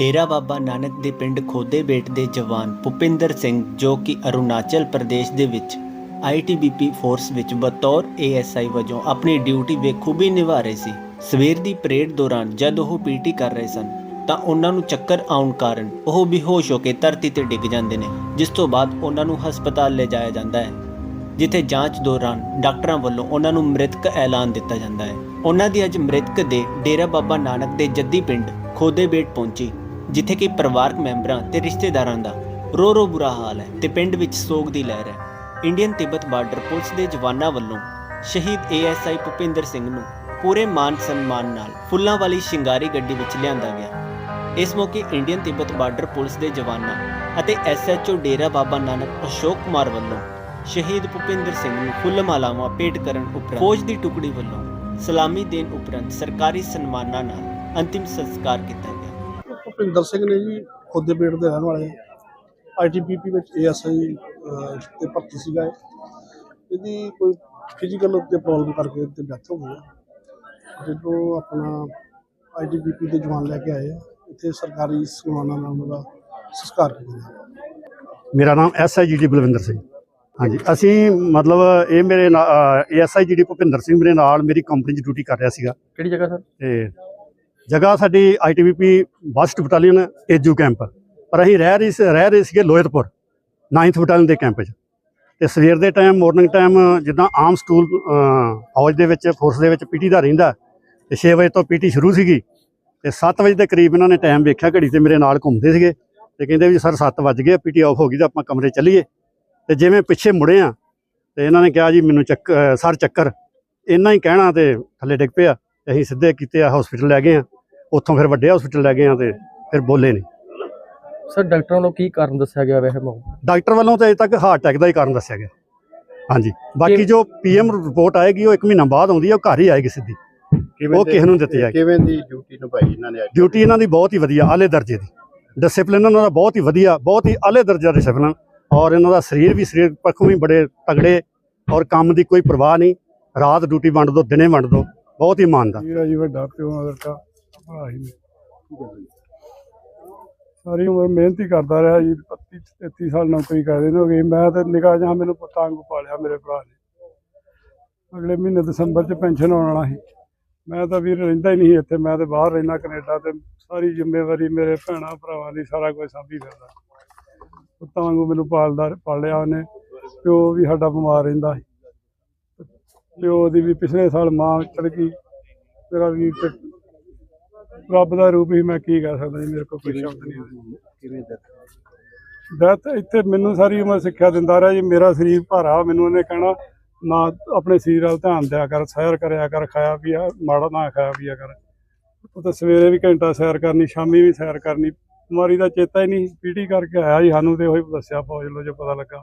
ਡੇਰਾ ਬਾਬਾ ਨਾਨਕ ਦੇ ਪਿੰਡ ਖੋਦੇਬੇਟ ਦੇ ਜਵਾਨ ਭੁਪਿੰਦਰ ਸਿੰਘ, ਜੋ ਕਿ ਅਰੁਣਾਚਲ ਪ੍ਰਦੇਸ਼ ਦੇ ਵਿੱਚ ਆਈਟੀਬੀਪੀ ਫੋਰਸ ਵਿੱਚ ਬਤੌਰ ਏਐਸਆਈ ਵਜੋਂ ਆਪਣੀ ਡਿਊਟੀ ਬਖੂਬੀ ਨਿਭਾ ਰਹੇ ਸੀ। ਸਵੇਰ ਦੀ ਪਰੇਡ ਦੌਰਾਨ ਜਦ ਉਹ ਪੀਟੀ ਕਰ ਰਹੇ ਸਨ, ਤਾਂ ਉਹਨਾਂ ਨੂੰ ਚੱਕਰ ਆਉਣ ਕਾਰਨ ਉਹ ਬੇਹੋਸ਼ ਹੋ ਕੇ ਧਰਤੀ ਤੇ ਡਿੱਗ ਜਾਂਦੇ ਨੇ, ਜਿਸ ਤੋਂ ਬਾਅਦ ਉਹਨਾਂ ਨੂੰ ਹਸਪਤਾਲ ਲਿਜਾਇਆ ਜਾਂਦਾ ਹੈ, ਜਿੱਥੇ ਜਾਂਚ ਦੌਰਾਨ ਡਾਕਟਰਾਂ ਵੱਲੋਂ ਉਹਨਾਂ ਨੂੰ ਮ੍ਰਿਤਕ ਐਲਾਨ ਦਿੱਤਾ ਜਾਂਦਾ ਹੈ। ਉਹਨਾਂ ਦੀ ਅੱਜ ਮ੍ਰਿਤਕ ਦੇ ਡੇਰਾ ਬਾਬਾ ਨਾਨਕ ਦੇ ਜੱਦੀ ਪਿੰਡ ਖੋਦੇਬੇਟ ਪਹੁੰਚੀ। ਜਿੱਥੇ ਕਿ ਪਰਿਵਾਰਕ ਮੈਂਬਰਾਂ ਤੇ ਰਿਸ਼ਤੇਦਾਰਾਂ ਦਾ ਰੋ ਰੋ ਬੁਰਾ ਹਾਲ ਹੈ ਤੇ ਪਿੰਡ ਵਿੱਚ ਸੋਗ ਦੀ ਲਹਿਰ ਹੈ। ਇੰਡੀਅਨ ਤਿੱਬਤ ਬਾਰਡਰ ਪੁਲਿਸ ਦੇ ਜਵਾਨਾਂ ਵੱਲੋਂ ਸ਼ਹੀਦ ਏਐਸਆਈ ਭੁਪਿੰਦਰ ਸਿੰਘ ਨੂੰ ਪੂਰੇ ਮਾਨ ਸਨਮਾਨ ਨਾਲ ਫੁੱਲਾਂ ਵਾਲੀ ਸ਼ਿੰਗਾਰੀ ਗੱਡੀ ਵਿੱਚ ਲਿਆਂਦਾ ਗਿਆ। ਇਸ ਮੌਕੇ ਇੰਡੀਅਨ ਤਿੱਬਤ ਬਾਰਡਰ ਪੁਲਿਸ ਦੇ ਜਵਾਨਾਂ ਅਤੇ ਐਸਐਚਓ ਡੇਰਾ ਬਾਬਾ ਨਾਨਕ ਅਸ਼ੋਕ ਕੁਮਾਰ ਵੱਲੋਂ ਸ਼ਹੀਦ ਭੁਪਿੰਦਰ ਸਿੰਘ ਨੂੰ ਫੁੱਲ ਮਾਲਾਵਾਂ ਭੇਟ ਕਰਨ ਉਪਰੰਤ ਫੌਜ ਦੀ ਟੁਕੜੀ ਵੱਲੋਂ ਸਲਾਮੀ ਦੇਣ ਉਪਰੰਤ ਸਰਕਾਰੀ ਸਨਮਾਨਾਂ ਨਾਲ ਅੰਤਿਮ ਸੰਸਕਾਰ ਕੀਤਾ ਗਿਆ। ਭੁਪਿੰਦਰ ਸਿੰਘ ਨੇ ਜੀ ਖੋਦੇ ਪੇਟ ਦੇ ਰਹਿਣ ਵਾਲੇ ਆਈਟੀਪੀਪੀ ਵਿੱਚ ਏਐਸਆਈ ਤੇ ਭਰਤੀ ਸੀਗਾ ਇਹ। ਇਹਦੀ ਕੋਈ ਫਿਜ਼ੀਕਲ ਤੇ ਪ੍ਰੋਬਲਮ ਕਰਕੇ ਤੇ ਡੈਥ ਹੋ ਗਈ ਹੈ ਜਦੋਂ ਆਪਣਾ ਆਈਟੀਪੀਪੀ ਦੇ ਜਵਾਨ ਲੈ ਕੇ ਆਏ ਆ ਇੱਥੇ ਸਰਕਾਰੀ ਸਨਮਾਨਾਂ ਨਾਲ ਉਹਦਾ ਸੰਸਕਾਰ ਕੀਤਾ ਗਿਆ। ਮੇਰਾ ਨਾਮ ਐਸਆਈਜੀਡੀ ਬਲਵਿੰਦਰ ਸਿੰਘ। ਹਾਂਜੀ ਅਸੀਂ ਮਤਲਬ ਇਹ ਮੇਰੇ ਐਸਆਈਜੀਡੀ ਭੁਪਿੰਦਰ ਸਿੰਘ ਮੇਰੇ ਨਾਲ ਮੇਰੀ ਕੰਪਨੀ 'ਚ ਡਿਊਟੀ ਕਰ ਰਿਹਾ ਸੀਗਾ। ਕਿਹੜੀ ਜਗ੍ਹਾ ਸਰ? ਤੇ ਜਗ੍ਹਾ ਸਾਡੀ ਆਈਟੀਬੀਪੀ ਬਸਟ ਬਟਾਲੀਅਨ ਏਜੂ ਕੈਂਪ। ਪਰ ਅਸੀਂ ਰਹਿ ਰਹੀ ਸੀ- ਰਹਿ ਰਹੇ ਸੀਗੇ ਲੋਹਿਤਪੁਰ 9th ਬਟਾਲੀਅਨ ਦੇ ਕੈਂਪ 'ਚ। ਤੇ ਸਵੇਰ ਦੇ ਟਾਈਮ ਮਾਰਨਿੰਗ ਟਾਈਮ ਜਿੱਦਾਂ ਆਮ ਸਕੂਲ ਫੌਜ ਦੇ ਵਿੱਚ ਫੋਰਸ ਦੇ ਵਿੱਚ ਪੀਟੀ ਦਾ ਰਹਿੰਦਾ। ਤੇ 6 ਵਜੇ ਤੋਂ ਪੀਟੀ ਸ਼ੁਰੂ ਸੀਗੀ। ਤੇ 7 ਵਜੇ ਦੇ ਕਰੀਬ ਇਹਨਾਂ ਨੇ ਟਾਈਮ ਵੇਖਿਆ, ਘੜੀ ਤੇ ਮੇਰੇ ਨਾਲ ਘੁੰਮਦੇ ਸੀਗੇ। ਤੇ ਕਹਿੰਦੇ ਵੀ ਸਰ 7 ਵੱਜ ਗਏ, ਪੀਟੀ ਆਫ ਹੋ ਗਈ ਤਾਂ ਆਪਾਂ ਕਮਰੇ ਚੱਲੀਏ। ਤੇ ਜਿਵੇਂ ਪਿੱਛੇ ਮੁੜੇ ਆ, ਤੇ ਇਹਨਾਂ ਨੇ ਕਿਹਾ ਜੀ, ਮੈਨੂੰ ਚੱਕ ਸਰ ਚੱਕਰ। ਇੰਨਾ ਹੀ ਕਹਿਣਾ ਤੇ ਥੱਲੇ ਡਿੱਗ ਪਿਆ। ਅਸੀਂ ਸਿੱਧੇ ਕੀਤੇ ਆ ਹਸਪੀਟਲ ਲੈ ਗਏ ਆ। ਉੱਥੋਂ ਫਿਰ ਵੱਡੇ ਹਸਪੀਟਲ ਲੈ ਗਏ ਆ ਤੇ ਫਿਰ ਬੋਲੇ ਨਹੀਂ। ਸਰ ਡਾਕਟਰਾਂ ਵੱਲੋਂ ਕੀ ਕਾਰਨ ਦੱਸਿਆ ਗਿਆ ਵੈਸੇ ਮੌਤ ਡਾਕਟਰ ਵੱਲੋਂ ਤਾਂ ਅਜੇ ਤੱਕ ਹਾਰਟ ਅਟੈਕ ਦਾ ਹੀ ਕਾਰਨ ਦੱਸਿਆ ਗਿਆ। ਹਾਂਜੀ। ਬਾਕੀ ਜੋ ਪੀਐਮ ਰਿਪੋਰਟ ਆਏਗੀ ਉਹ 1 ਮਹੀਨਾ ਬਾਅਦ ਆਉਂਦੀ ਹੈ ਉਹ ਘਰ ਹੀ ਆਏਗੀ ਸਿੱਧੀ। ਉਹ ਕਿਸੇ ਨੂੰ ਦਿੱਤੀ ਜਾਏਗੀ। ਕਿਵੇਂ ਦੀ ਡਿਊਟੀ ਨਿਭਾਈ ਇਹਨਾਂ ਨੇ ਡਿਊਟੀ ਇਹਨਾਂ ਦੀ ਬਹੁਤ ਹੀ ਵਧੀਆ ਆਲੇ ਦਰਜੇ ਦੀ। ਡਿਸਪਲਿਨ ਇਹਨਾਂ ਦਾ ਬਹੁਤ ਹੀ ਵਧੀਆ ਬਹੁਤ ਹੀ ਆਲੇ ਦਰਜੇ ਦਾ ਡਿਸਪਲਿਨ ਔਰ ਇਹਨਾਂ ਦਾ ਸਰੀਰ ਵੀ ਸਰੀਰ ਪੱਖੋਂ ਵੀ ਬੜੇ ਤਗੜੇ ਔਰ ਕੰਮ ਦੀ ਕੋਈ ਪਰਵਾਹ ਨਹੀਂ। ਰਾਤ ਡਿਊਟੀ ਵੰਡ ਦੋ ਦਿਨੇ ਵੰਡ ਦੋ। ਬਹੁਤ ਇਮਾਨਦਾਰ ਮੇਰਾ ਜੀ ਵੱਡਾ ਪਿਓ ਮਦਰ ਦਾ ਭਰਾ ਹੀ ਨੇ। ਸਾਰੀ ਉਮਰ ਮਿਹਨਤ ਹੀ ਕਰਦਾ ਰਿਹਾ ਜੀ 32 33 ਸਾਲ ਨੌਕਰੀ ਕਰਦੇ ਨੇ ਹੋ ਗਈ ਮੈਂ ਤਾਂ ਨਿਕਾ ਜਾਂ ਮੈਨੂੰ ਪੁੱਤਾਂ ਵਾਂਗੂ ਪਾਲਿਆ ਮੇਰੇ ਭਰਾ ਨੇ। ਅਗਲੇ ਮਹੀਨੇ ਦਸੰਬਰ ਚ ਪੈਨਸ਼ਨ ਆਉਣ ਵਾਲਾ ਸੀ। ਮੈਂ ਤਾਂ ਵੀਰ ਰਹਿੰਦਾ ਹੀ ਨਹੀਂ ਸੀ ਇੱਥੇ, ਮੈਂ ਤਾਂ ਬਾਹਰ ਰਹਿਣਾ ਕੈਨੇਡਾ ਤੇ ਸਾਰੀ ਜ਼ਿੰਮੇਵਾਰੀ ਮੇਰੇ ਭੈਣਾਂ, ਭਰਾਵਾਂ ਦੀ ਸਾਰਾ ਕੁਝ ਸਾਂਭੀ ਫਿਰਦਾ। ਪੁੱਤਾਂ ਵਾਂਗੂ ਮੈਨੂੰ ਪਾਲਦਾ, ਪਾਲਿਆ ਉਹਨੇ। ਪਿਓ ਵੀ ਸਾਡਾ ਬਿਮਾਰ ਰਹਿੰਦਾ ਸੀ। ਪਿਓ ਦੀ ਵੀ ਪਿਛਲੇ ਸਾਲ ਮਾਂ ਚਲ ਗਈ। ਮੇਰਾ ਤੇ ਰੱਬ ਦਾ ਰੂਪ ਹੀ ਮੈਂ ਕੀ ਕਹਿ ਸਕਦਾ ਜੀ ਮੇਰੇ ਕੋਲ ਕੋਈ ਸ਼ਬਦ ਨਹੀਂ ਕਿਵੇਂ ਡੈਥ ਇੱਥੇ ਮੈਨੂੰ ਸਾਰੀ ਉਮਰ ਸਿੱਖਿਆ ਦਿੰਦਾ ਰਿਹਾ ਜੀ ਮੇਰਾ ਸਰੀਰ ਭਾਰਾ ਮੈਨੂੰ ਉਹਨੇ ਕਹਿਣਾ ਨਾ ਆਪਣੇ ਸਰੀਰ ਵੱਲ ਧਿਆਨ ਦਿਆ ਕਰ ਸੈਰ ਕਰਿਆ ਕਰ ਖਾਇਆ ਪੀਆ ਮਾੜਾ ਨਾ ਖਾਇਆ ਪੀਆ ਕਰ। ਉਹ ਤਾਂ ਸਵੇਰੇ ਵੀ ਘੰਟਾ ਸੈਰ ਕਰਨੀ ਸ਼ਾਮੀ ਵੀ ਸੈਰ ਕਰਨੀ ਬਿਮਾਰੀ ਦਾ ਚੇਤਾ ਹੀ ਨਹੀਂ ਪੀਟੀ ਕਰਕੇ ਆਇਆ ਜੀ ਸਾਨੂੰ ਤੇ ਉਹੀ ਦੱਸਿਆ ਫੌਜ ਲੋ ਜੋ ਪਤਾ ਲੱਗਾ।